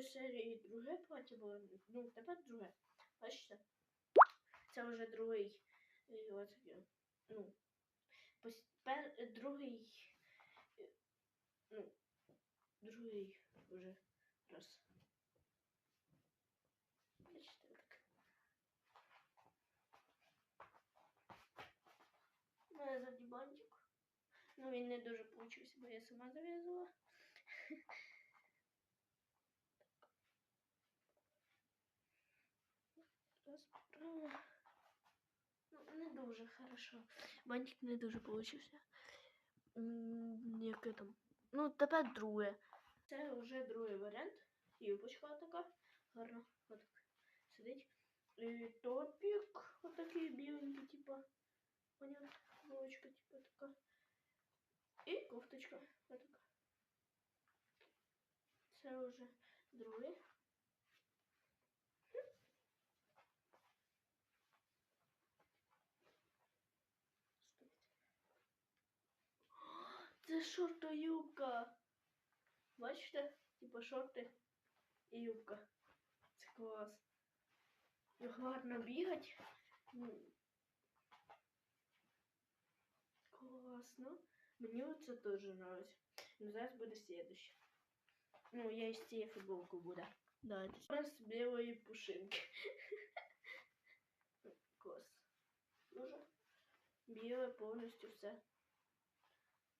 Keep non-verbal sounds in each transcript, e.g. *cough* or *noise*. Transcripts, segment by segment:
той серії друге плаття було. Ну, тепер друге. Бачите? Це вже другий. е, Ось, таке, ну, пер, е, другий. е, Ну, другий вже раз. Бачите, так. У мене задній бантик. Ну, він не дуже получився, бо я сама зав'язала. Раз, право. Ну, не дуже хорошо. Бантик не дуже получився. М, Яке там? Ну, тепер друге. Це вже другий варіант. Юбочка така. Гарно. Отак. Сидить. І топік. Отакий біленький, типа. Понятно. Булочка, типа така. І кофточка. Отака. Це вже другий. Це шорти юбка. Бачите? Типа шорти і юбка. Це клас. І гарно бігать. Ну, Класно. Мені це теж нравится. Ну, зараз буде следующее. Ну, я із цієї футболку буде. Давайте. Зараз білої пушинки. Клас. Дуже біле повністю все.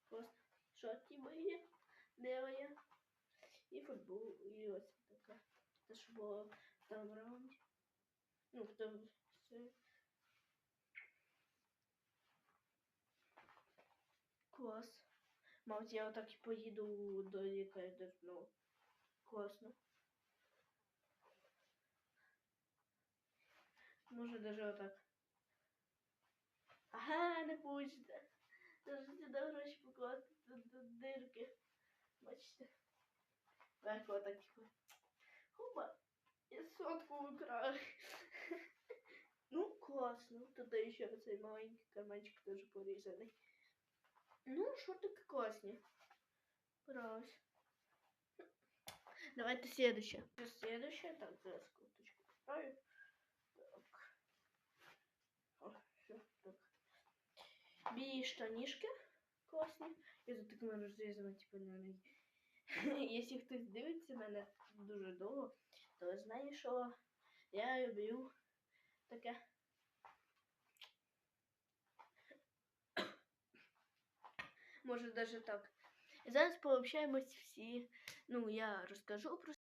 Класно. Шорти мої. Білої. І футбол. І ось така. Це ж було в тому раунді. Ну, в тому. Це. Клас. Мабуть, я отак і поїду до якої ну, Класно. Може даже отак. Ага, не получите. Даже сюди гроші покласти тут дирки. Бачите? Так, отак типу. Хоба. Я сотку украли. *laughs* Ну, класно. Тут ще оцей маленький карманчик теж порізаний. Ну, шортики классные. Понравилось. Давайте следующее. Следующее. Так, зараз курточку поставлю. Так. О, все, так. Білі штанишки класні. Я за такими розрізами, типу, на неї. *laughs* Якщо хтось дивиться мене дуже довго, то знає, що я люблю таке. Може, даже так. Зараз пообщаємось всі. Ну, я розкажу про